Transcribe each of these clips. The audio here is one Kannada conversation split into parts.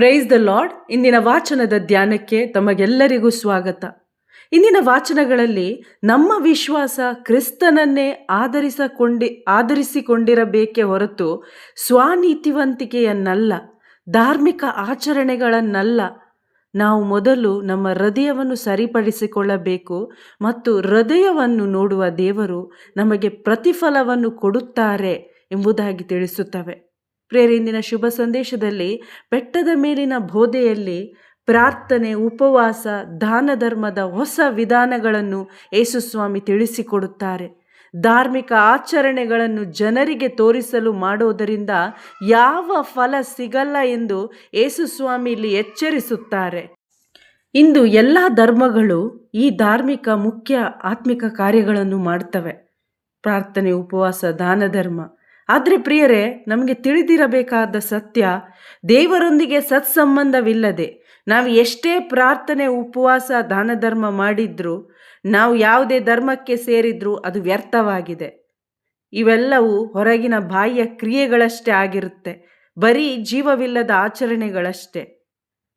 ಪ್ರೈಸ್ ದ ಲಾರ್ಡ್ ಇಂದಿನ ವಾಚನದ ಧ್ಯಾನಕ್ಕೆ ತಮಗೆಲ್ಲರಿಗೂ ಸ್ವಾಗತ. ಇಂದಿನ ವಾಚನಗಳಲ್ಲಿ ನಮ್ಮ ವಿಶ್ವಾಸ ಕ್ರಿಸ್ತನನ್ನೇ ಆಧರಿಸಿಕೊಂಡಿ, ಆಧರಿಸಿಕೊಂಡಿರಬೇಕೇ ಹೊರತು ಸ್ವಾನೀತಿವಂತಿಕೆಯನ್ನಲ್ಲ, ಧಾರ್ಮಿಕ ಆಚರಣೆಗಳನ್ನಲ್ಲ. ನಾವು ಮೊದಲು ನಮ್ಮ ಹೃದಯವನ್ನು ಸರಿಪಡಿಸಿಕೊಳ್ಳಬೇಕು ಮತ್ತು ಹೃದಯವನ್ನು ನೋಡುವ ದೇವರು ನಮಗೆ ಪ್ರತಿಫಲವನ್ನು ಕೊಡುತ್ತಾರೆ ಎಂಬುದಾಗಿ ತಿಳಿಸುತ್ತವೆ. ಪ್ರೇರಿಂದಿನ ಶುಭ ಸಂದೇಶದಲ್ಲಿ ಬೆಟ್ಟದ ಮೇಲಿನ ಬೋಧೆಯಲ್ಲಿ ಪ್ರಾರ್ಥನೆ, ಉಪವಾಸ ದಾನ ಧರ್ಮದ ಹೊಸ ವಿಧಾನಗಳನ್ನು ಯೇಸುಸ್ವಾಮಿ ತಿಳಿಸಿಕೊಡುತ್ತಾರೆ. ಧಾರ್ಮಿಕ ಆಚರಣೆಗಳನ್ನು ಜನರಿಗೆ ತೋರಿಸಲು ಮಾಡೋದರಿಂದ ಯಾವ ಫಲ ಸಿಗಲ್ಲ ಎಂದು ಯೇಸುಸ್ವಾಮಿ ಇಲ್ಲಿ ಎಚ್ಚರಿಸುತ್ತಾರೆ. ಇಂದು ಎಲ್ಲ ಧರ್ಮಗಳು ಈ ಧಾರ್ಮಿಕ ಮುಖ್ಯ ಆತ್ಮಿಕ ಕಾರ್ಯಗಳನ್ನು ಮಾಡ್ತವೆ. ಪ್ರಾರ್ಥನೆ, ಉಪವಾಸ ದಾನ ಧರ್ಮ ಆದರೆ ಪ್ರಿಯರೇ, ನಮಗೆ ತಿಳಿದಿರಬೇಕಾದ ಸತ್ಯ, ದೇವರೊಂದಿಗೆ ಸತ್ಸಂಬಂಧವಿಲ್ಲದೆ ನಾವು ಎಷ್ಟೇ ಪ್ರಾರ್ಥನೆ, ಉಪವಾಸ ದಾನ ಧರ್ಮ ಮಾಡಿದ್ರೂ, ನಾವು ಯಾವುದೇ ಧರ್ಮಕ್ಕೆ ಸೇರಿದ್ರೂ ಅದು ವ್ಯರ್ಥವಾಗಿದೆ. ಇವೆಲ್ಲವೂ ಹೊರಗಿನ ಬಾಹ್ಯ ಕ್ರಿಯೆಗಳಷ್ಟೇ ಆಗಿರುತ್ತೆ, ಬರೀ ಜೀವವಿಲ್ಲದ ಆಚರಣೆಗಳಷ್ಟೇ.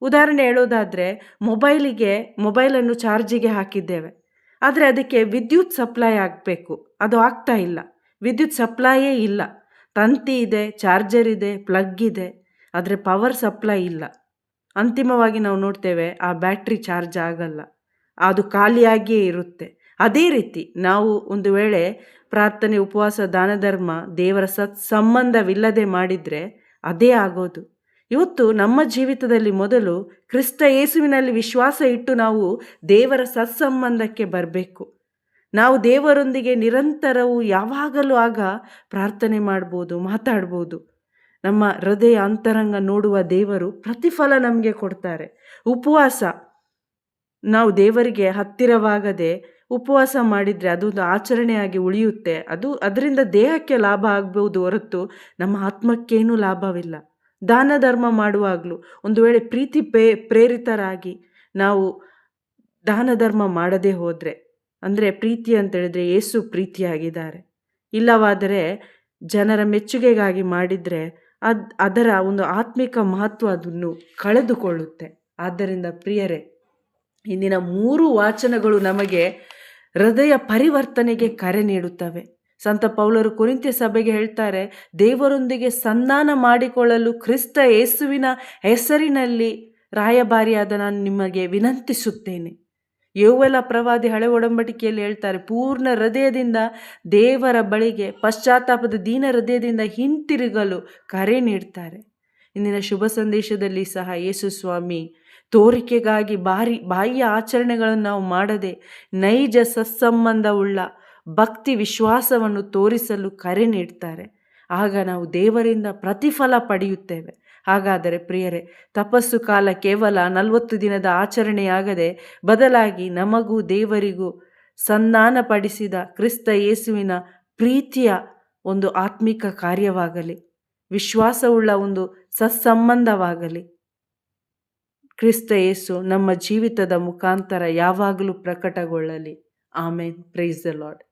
ಉದಾಹರಣೆ ಹೇಳೋದಾದರೆ, ಮೊಬೈಲಿಗೆ, ಮೊಬೈಲನ್ನು ಚಾರ್ಜಿಗೆ ಹಾಕಿದ್ದೇವೆ, ಆದರೆ ಅದಕ್ಕೆ ವಿದ್ಯುತ್ ಸಪ್ಲೈ ಆಗಬೇಕು, ಅದು ಆಗ್ತಾ ಇಲ್ಲ, ವಿದ್ಯುತ್ ಸಪ್ಲೈಯೇ ಇಲ್ಲ. ತಂತಿ ಇದೆ, ಚಾರ್ಜರ್ ಇದೆ, ಪ್ಲಗ್ ಇದೆ, ಆದರೆ ಪವರ್ ಸಪ್ಲೈ ಇಲ್ಲ. ಅಂತಿಮವಾಗಿ ನಾವು ನೋಡ್ತೇವೆ, ಆ ಬ್ಯಾಟ್ರಿ ಚಾರ್ಜ್ ಆಗಲ್ಲ. ಅದು ಖಾಲಿಯಾಗಿಯೇ ಇರುತ್ತೆ. ಅದೇ ರೀತಿ ನಾವು ಒಂದು ವೇಳೆ ಪ್ರಾರ್ಥನೆ, ಉಪವಾಸ, ದಾನ ಧರ್ಮ, ದೇವರ ಸತ್ ಸಂಬಂಧವಿಲ್ಲದೆ ಮಾಡಿದರೆ ಅದೇ ಆಗೋದು. ಇವತ್ತು ನಮ್ಮ ಜೀವಿತದಲ್ಲಿ ಮೊದಲು ಕ್ರಿಸ್ತ ಯೇಸುವಿನಲ್ಲಿ ವಿಶ್ವಾಸ ಇಟ್ಟು ನಾವು ದೇವರ ಸತ್ಸಂಬಂಧಕ್ಕೆ ಬರಬೇಕು. ನಾವು ದೇವರೊಂದಿಗೆ ನಿರಂತರವೂ ಯಾವಾಗಲೂ ಆಗ ಪ್ರಾರ್ಥನೆ ಮಾಡ್ಬೋದು, ಮಾತಾಡ್ಬೋದು. ನಮ್ಮ ಹೃದಯ ಅಂತರಂಗ ನೋಡುವ ದೇವರು ಪ್ರತಿಫಲ ನಮಗೆ ಕೊಡ್ತಾರೆ. ಉಪವಾಸ. ನಾವು ದೇವರಿಗೆ ಹತ್ತಿರವಾಗದೆ ಉಪವಾಸ ಮಾಡಿದರೆ ಅದೊಂದು ಆಚರಣೆಯಾಗಿ ಉಳಿಯುತ್ತೆ. ಅದು ಅದರಿಂದ ದೇಹಕ್ಕೆ ಲಾಭ ಆಗ್ಬೋದು ಹೊರತು ನಮ್ಮ ಆತ್ಮಕ್ಕೇನೂ ಲಾಭವಿಲ್ಲ. ದಾನ ಧರ್ಮ ಮಾಡುವಾಗಲೂ ಒಂದು ವೇಳೆ ಪ್ರೀತಿ ಪೇ ಪ್ರೇರಿತರಾಗಿ ನಾವು ದಾನ ಧರ್ಮ ಮಾಡದೇ ಹೋದರೆ ಅಂದರೆ ಪ್ರೀತಿ ಅಂತೇಳಿದರೆ ಏಸು ಪ್ರೀತಿಯಾಗಿದ್ದಾರೆ. ಇಲ್ಲವಾದರೆ ಜನರ ಮೆಚ್ಚುಗೆಗಾಗಿ ಮಾಡಿದರೆ ಅದು ಅದರ ಒಂದು ಆತ್ಮಿಕ ಮಹತ್ವ ಅದನ್ನು ಕಳೆದುಕೊಳ್ಳುತ್ತೆ. ಆದ್ದರಿಂದ ಪ್ರಿಯರೇ, ಇಂದಿನ ಮೂರು ವಾಚನಗಳು ನಮಗೆ ಹೃದಯ ಪರಿವರ್ತನೆಗೆ ಕರೆ ನೀಡುತ್ತವೆ. ಸಂತ ಪೌಲರು ಕುರಿತ್ಯ ಸಭೆಗೆ ಹೇಳ್ತಾರೆ, ದೇವರೊಂದಿಗೆ ಸಂಧಾನ ಮಾಡಿಕೊಳ್ಳಲು ಕ್ರಿಸ್ತ ಯೇಸುವಿನ ಹೆಸರಿನಲ್ಲಿ ರಾಯಭಾರಿಯಾದ ನಾನು ನಿಮಗೆ ವಿನಂತಿಸುತ್ತೇನೆ. ಯೌವೆಲ ಪ್ರವಾದಿ ಹಳೆ ಒಡಂಬಡಿಕೆಯಲ್ಲಿ ಹೇಳ್ತಾರೆ, ಪೂರ್ಣ ಹೃದಯದಿಂದ ದೇವರ ಬಳಿಗೆ, ಪಶ್ಚಾತ್ತಾಪದ ದೀನ ಹೃದಯದಿಂದ ಹಿಂತಿರುಗಲು ಕರೆ ನೀಡ್ತಾರೆ. ಇಂದಿನ ಶುಭ ಸಂದೇಶದಲ್ಲಿ ಸಹ ಯೇಸು ಸ್ವಾಮಿ ತೋರಿಕೆಗಾಗಿ ಬಾರಿ, ಬಾಹ್ಯ ಆಚರಣೆಗಳನ್ನು ನಾವು ಮಾಡದೆ ನೈಜ ಸತ್ಸಂಬಂಧವುಳ್ಳ ಭಕ್ತಿ ವಿಶ್ವಾಸವನ್ನು ತೋರಿಸಲು ಕರೆ ನೀಡ್ತಾರೆ. ಆಗ ನಾವು ದೇವರಿಂದ ಪ್ರತಿಫಲ ಪಡೆಯುತ್ತೇವೆ. ಹಾಗಾದರೆ ಪ್ರಿಯರೇ, ತಪಸ್ಸು ಕಾಲ ಕೇವಲ ನಲವತ್ತು ದಿನದ ಆಚರಣೆಯಾಗದೆ ಬದಲಾಗಿ ನಮಗೂ ದೇವರಿಗೂ ಸನ್ಮಾನಪಡಿಸಿದ ಕ್ರಿಸ್ತ ಯೇಸುವಿನ ಪ್ರೀತಿಯ ಒಂದು ಆತ್ಮಿಕ ಕಾರ್ಯವಾಗಲಿ. ವಿಶ್ವಾಸವುಳ್ಳ ಒಂದು ಸತ್ಸಂಬಂಧವಾಗಲಿ. ಕ್ರಿಸ್ತ ಯೇಸು ನಮ್ಮ ಜೀವಿತದ ಮುಖಾಂತರ ಯಾವಾಗಲೂ ಪ್ರಕಟಗೊಳ್ಳಲಿ. ಆಮೇನ್. Praise the lord